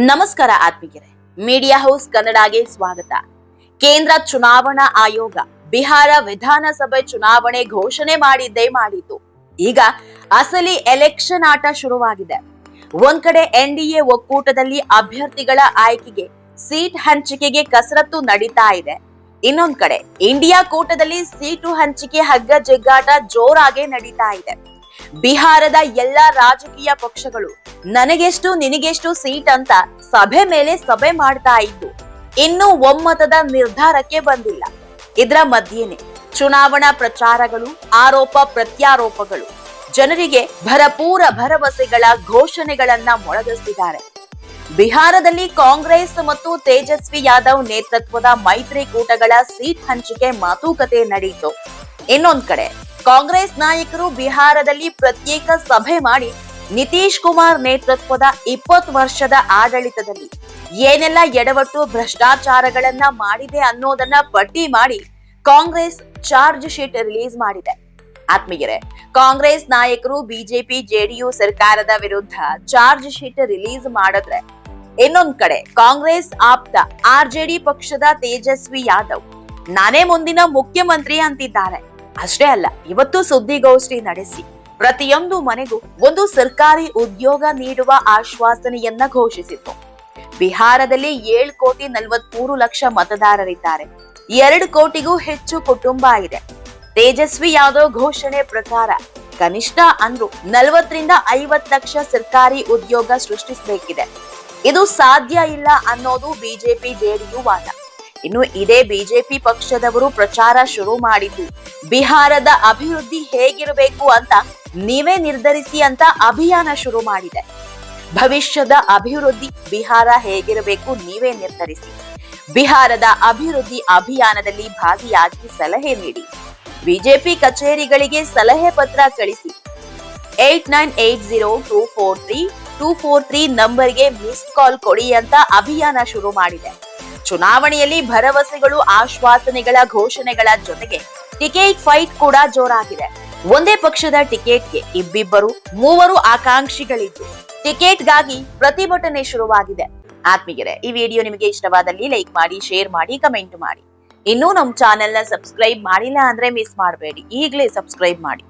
ನಮಸ್ಕಾರ ಆತ್ಮೀಯರೇ. Media house ಕನ್ನಡಗೆ ಸ್ವಾಗತ. ಕೇಂದ್ರ ಚುನಾವಣಾ ಆಯೋಗ ಬಿಹಾರ ವಿಧಾನಸಭೆ ಚುನಾವಣೆ ಘೋಷಣೆ ಮಾಡಿದ್ದೇ ಮಾಡಿತು ಈಗ ಅಸಲಿ ಎಲೆಕ್ಷನ್ ಆಟ ಶುರುವಾಗಿದೆ. ಒಂದ್ ಕಡೆ ಎನ್ಡಿಎ ಒಕ್ಕೂಟದಲ್ಲಿ ಅಭ್ಯರ್ಥಿಗಳ ಆಯ್ಕೆಗೆ ಸೀಟ್ ಹಂಚಿಕೆಗೆ ಕಸರತ್ತು ನಡೀತಾ ಇದೆ. ಇನ್ನೊಂದ್ ಕಡೆ ಇಂಡಿಯಾ ಕೂಟದಲ್ಲಿ ಸೀಟು ಹಂಚಿಕೆ ಹಗ್ಗ ಜಗ್ಗಾಟ ಜೋರಾಗೆ ನಡೀತಾ ಇದೆ. ಬಿಹಾರದ ಎಲ್ಲಾ ರಾಜಕೀಯ ಪಕ್ಷಗಳು ನನಗೆಷ್ಟು ನಿನಗೆಷ್ಟು ಸೀಟ್ ಅಂತ ಸಭೆ ಮೇಲೆ ಸಭೆ ಮಾಡ್ತಾ ಇದ್ದು, ಇನ್ನೂ ಒಮ್ಮತದ ನಿರ್ಧಾರಕ್ಕೆ ಬಂದಿಲ್ಲ. ಇದರ ಮಧ್ಯೆನೆ ಚುನಾವಣಾ ಪ್ರಚಾರಗಳು, ಆರೋಪ ಪ್ರತ್ಯಾರೋಪಗಳು, ಜನರಿಗೆ ಭರಪೂರ ಭರವಸೆಗಳ ಘೋಷಣೆಗಳನ್ನ ಮೊಳಗಿಸಿದ್ದಾರೆ ಬಿಹಾರದಲ್ಲಿ ಕಾಂಗ್ರೆಸ್ ಮತ್ತು ತೇಜಸ್ವಿ ಯಾದವ್ ನೇತೃತ್ವದ ಮೈತ್ರಿಕೂಟಗಳ ಸೀಟ್ ಹಂಚಿಕೆ ಮಾತುಕತೆ ನಡೆಯಿತು. ಇನ್ನೊಂದ್ ಕಡೆ ಕಾಂಗ್ರೆಸ್ ನಾಯಕರು ಬಿಹಾರದಲ್ಲಿ ಪ್ರತ್ಯೇಕ ಸಭೆ ಮಾಡಿ ನಿತೀಶ್ ಕುಮಾರ್ ನೇತೃತ್ವದ ಇಪ್ಪತ್ತು ವರ್ಷದ ಆಡಳಿತದಲ್ಲಿ ಏನೆಲ್ಲ ಎಡವಟ್ಟು ಭ್ರಷ್ಟಾಚಾರಗಳನ್ನ ಮಾಡಿದೆ ಅನ್ನೋದನ್ನ ಪಟ್ಟಿ ಮಾಡಿ ಕಾಂಗ್ರೆಸ್ ಚಾರ್ಜ್ ಶೀಟ್ ರಿಲೀಸ್ ಮಾಡಿದೆ. ಆತ್ಮೀಯರೇ, ಕಾಂಗ್ರೆಸ್ ನಾಯಕರು ಬಿಜೆಪಿ, ಜೆಡಿಯು ಸರ್ಕಾರದ ವಿರುದ್ಧ ಚಾರ್ಜ್ ಶೀಟ್ ರಿಲೀಸ್ ಮಾಡಿದ್ರೆ ಇನ್ನೊಂದ್ ಕಡೆ ಕಾಂಗ್ರೆಸ್ ಆಪ್ತ ಆರ್ಜೆಡಿ ಪಕ್ಷದ ತೇಜಸ್ವಿ ಯಾದವ್ ನಾನೇ ಮುಂದಿನ ಮುಖ್ಯಮಂತ್ರಿ ಅಂತಿದ್ದಾರೆ. ಅಷ್ಟೇ ಅಲ್ಲ, ಇವತ್ತು ಸುದ್ದಿಗೋಷ್ಠಿ ನಡೆಸಿ ಪ್ರತಿಯೊಂದು ಮನೆಗೂ ಒಂದು ಸರ್ಕಾರಿ ಉದ್ಯೋಗ ನೀಡುವ ಆಶ್ವಾಸನೆಯನ್ನ ಘೋಷಿಸಿತು. ಬಿಹಾರದಲ್ಲಿ ಏಳು ಕೋಟಿ ನಲವತ್ಮೂರು ಲಕ್ಷ ಮತದಾರರಿದ್ದಾರೆ. ಎರಡು ಕೋಟಿಗೂ ಹೆಚ್ಚು ಕುಟುಂಬ ಇದೆ. ತೇಜಸ್ವಿ ಯಾದವ್ ಘೋಷಣೆ ಪ್ರಕಾರ, ಕನಿಷ್ಠ ಅಂದ್ರು ನಲವತ್ತರಿಂದ ಐವತ್ ಲಕ್ಷ ಸರ್ಕಾರಿ ಉದ್ಯೋಗ ಸೃಷ್ಟಿಸಬೇಕಿದೆ. ಇದು ಸಾಧ್ಯ ಇಲ್ಲ ಅನ್ನೋದು ಬಿಜೆಪಿ ಜೆಡಿಯು ವಾದ. ಇನ್ನು ಇದೇ ಬಿಜೆಪಿ ಪಕ್ಷದವರು ಪ್ರಚಾರ ಶುರು ಮಾಡಿದ್ದು, ಬಿಹಾರದ ಅಭಿವೃದ್ಧಿ ಹೇಗಿರಬೇಕು ಅಂತ ನೀವೇ ನಿರ್ಧರಿಸಿ ಅಂತ ಅಭಿಯಾನ ಶುರು ಮಾಡಿದೆ. ಭವಿಷ್ಯದ ಅಭಿವೃದ್ಧಿ ಬಿಹಾರ ಹೇಗಿರಬೇಕು ನೀವೇ ನಿರ್ಧರಿಸಿ. ಬಿಹಾರದ ಅಭಿವೃದ್ಧಿ ಅಭಿಯಾನದಲ್ಲಿ ಭಾಗಿಯಾಗಿ ಸಲಹೆ ನೀಡಿ. ಬಿಜೆಪಿ ಕಚೇರಿಗಳಿಗೆ ಸಲಹೆ ಪತ್ರ ಕಳಿಸಿ. Eight nine eight zero two four three, two four three ನಂಬರ್ಗೆ ಮಿಸ್ಡ್ ಕಾಲ್ ಕೊಡಿ ಅಂತ ಅಭಿಯಾನ ಶುರು ಮಾಡಿದೆ. ಚುನಾವಣೆಯಲ್ಲಿ ಭರವಸೆಗಳು, ಆಶ್ವಾಸನೆಗಳ ಘೋಷಣೆಗಳ ಜೊತೆಗೆ ಟಿಕೆಟ್ ಫೈಟ್ ಕೂಡ ಜೋರಾಗಿದೆ. ಒಂದೇ ಪಕ್ಷದ ಟಿಕೆಟ್ಗೆ ಇಬ್ಬಿಬ್ಬರು, ಮೂವರು ಆಕಾಂಕ್ಷಿಗಳಿದ್ದು ಟಿಕೆಟ್ಗಾಗಿ ಪ್ರತಿಭಟನೆ ಶುರುವಾಗಿದೆ. ಆತ್ಮೀಯರೇ, ಈ ವಿಡಿಯೋ ನಿಮಗೆ ಇಷ್ಟವಾದಲ್ಲಿ ಲೈಕ್ ಮಾಡಿ, ಶೇರ್ ಮಾಡಿ, ಕಮೆಂಟ್ ಮಾಡಿ. ಇನ್ನೂ ನಮ್ಮ ಚಾನೆಲ್ನ ಸಬ್ಸ್ಕ್ರೈಬ್ ಮಾಡಿಲ್ಲ ಅಂದ್ರೆ ಮಿಸ್ ಮಾಡಬೇಡಿ. ಈಗಲೇ ಸಬ್ಸ್ಕ್ರೈಬ್ ಮಾಡಿ.